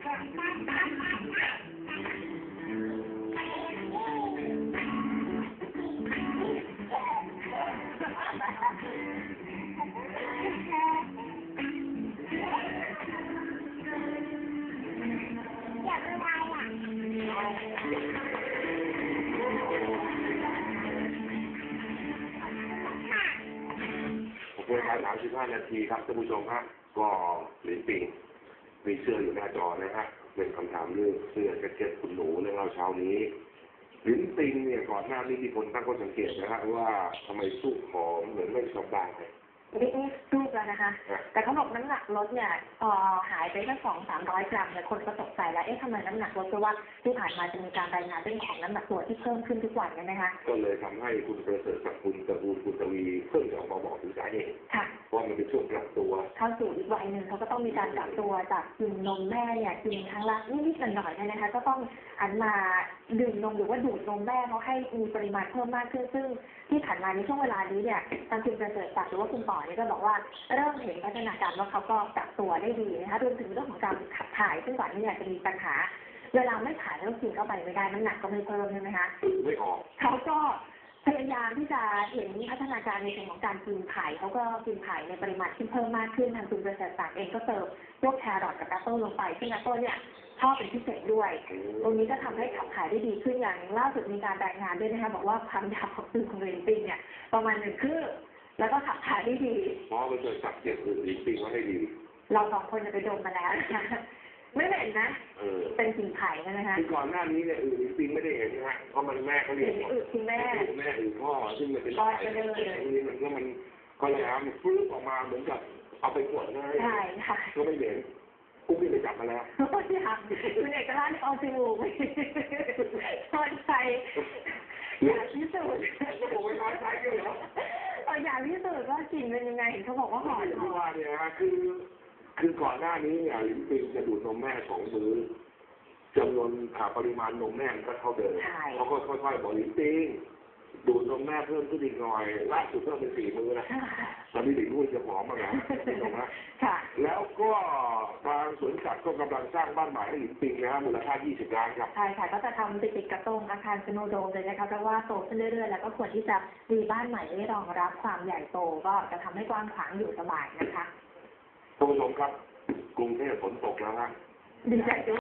เวลา35 นาทีครับท่านผู้ชมฮะก็หลินปิง มีเสื้ออยู่หน้าจอนะฮะเป็นคำถามเรื่องเสื้อแจ็คเก็ตคุณหนูในเราเช้านี้หลินปิงเนี่ยก่อนหน้านี้มีคนตั้งข้อสังเกตนะฮะว่าทำไมสู้ผอมเหมือนไม่สบายนี่นี่รูปแล้วนะคะฮะแต่เขาบอกน้ำหนักลดเนี่ยเอ่อหายไปแค่สองสามร้อยกรัมเนี่ยคนก็ตกใจแล้ว เอ๊ะทำไมน้ำหนักลดเพราะว่าที่ผ่านมาจะมีการรายงานเรื่องของน้ำหนักตัวที่เพิ่มขึ้นทุกวันเนี่ยนะคะ ก็เลยทำให้คุณประเสริฐกับคุณตระกูลคุณทวีเพิ่งจะออกมาบอกถึงสาเหตุค่ะว่ามันเป็นช่วงปรับตัว เข้าสู่อีกวัยหนึ่งเขาก็ต้องมีการปรับตัวจากกินนมแม่เนี่ยกินครั้งละนิดๆหน่อยๆเนี่ยนะคะ ก็ต้องอันมาดื่มนมหรือว่าดูดนมแม่เขาให้มีปริมาณเพิ่มมากขึ้นซึ่งที่ผ่านมาในช่วงเวลานี้เนี่ยทางคุณประเสริฐศักดิ์หรือว่าคุณต่อเนี่ยก็บอกว่าเริ่มเห็นพัฒนาการว่าเขาก็ปรับตัวได้ดีนะคะรวมถึงเรื่องของการขับถ่ายซึ่งก่อนนี้เนี่ยจะมีปัญหาเวลาไม่ถ่ายแล้วกินเข้าไปไม่ได้น้ำหนักก็ไม่เพิ่มใช่ไหมคะตื่นไม่ออกเขาก็ พยายามที่จะเห็นพัฒนาการในส่วนของการกินไผ่เขาก็กินไผ่ในปริมาณที่เพิ่มมากขึ้นทางคุณประเสริฐศักดิ์เองก็เติมพวกแครอทกับแอปเปิลลงไปซึ่งแอปเปิลเนี่ยชอบเป็นพิเศษด้วย ตรงนี้ก็ทำให้ขับถ่ายได้ดีขึ้นอย่างล่าสุดมีการรายงานด้วยนะคะบอกว่าความยาวของตื่นของเรนปิงเนี่ยประมาณหนึ่งคืบแล้วก็ขับถ่ายได้ดีเพราะมันเกิดจับเจ็บหรือหลินปิงไว้ให้ดี เราสองคนจะไปดมมาแล้วนะคะ ไม่เหม็นนะ เออเป็นกลิ่นไผ่นะคะคือก่อนหน้านี้เนี่ยอื่นหลินปิงไม่ได้เห็นนะฮะเพราะมันแม่เขาเรียเห็กนว่าอึคุณแม่แม่หรือพ่อซึ่งมันเป็นพ่อไข่จะเดินตรงนี้มันก็มันก็เลยเอามันฟื้นออกมาเหมือนกับเอาไปขวดนะใช่ค่ะก็ไม่เหม็นกุ้งนี่ไปจับมาแล้วอยากคุณเอกราชเอาจมูกไปทอดใจอยากพิสูจน์ก็บอกว่าน้อยใจกันเหรอเอออยากพิสูจน์ว่ากลิ่นเป็นยังไงเห็นเขาบอกว่าหอมที่ว่าเนี่ยฮะคือ คือก่อนหน้านี้เนี่ยลินปิงจะดูดนมแม่สองมื้อจำนวนอ่าปริมาณนมแม่มันก็เท่าเดิมเขาก็ค่อยๆบอกลินปิงดูดนมแม่เพิ่มขึ้นอีกหน่อยล่าสุดเพิ่มเป็นสี่มื้อนะตอนนี้เด็กรุ่นจะผอมมากนะคุณผู้ชมฮะค่ะ แล้วก็ทางสวนสัตว์ก็กำลังสร้างบ้านใหม่ให้หลินปิงนะฮะมูลค่า 20 ล้านครับ ใช่ค่ะก็จะทำติดติดๆกับตรงอาคารสโนโดมเลยนะคะเพราะว่าโตขึ้นเรื่อยๆ แล้วก็ควรที่จะมีบ้านใหม่ที่รองรับความใหญ่โตก็จะทำให้กว้างขวางอยู่สบายนะคะ คุณผู้ชมครับ กรุงเทพฝนตกแล้วฮะดีใจด้วย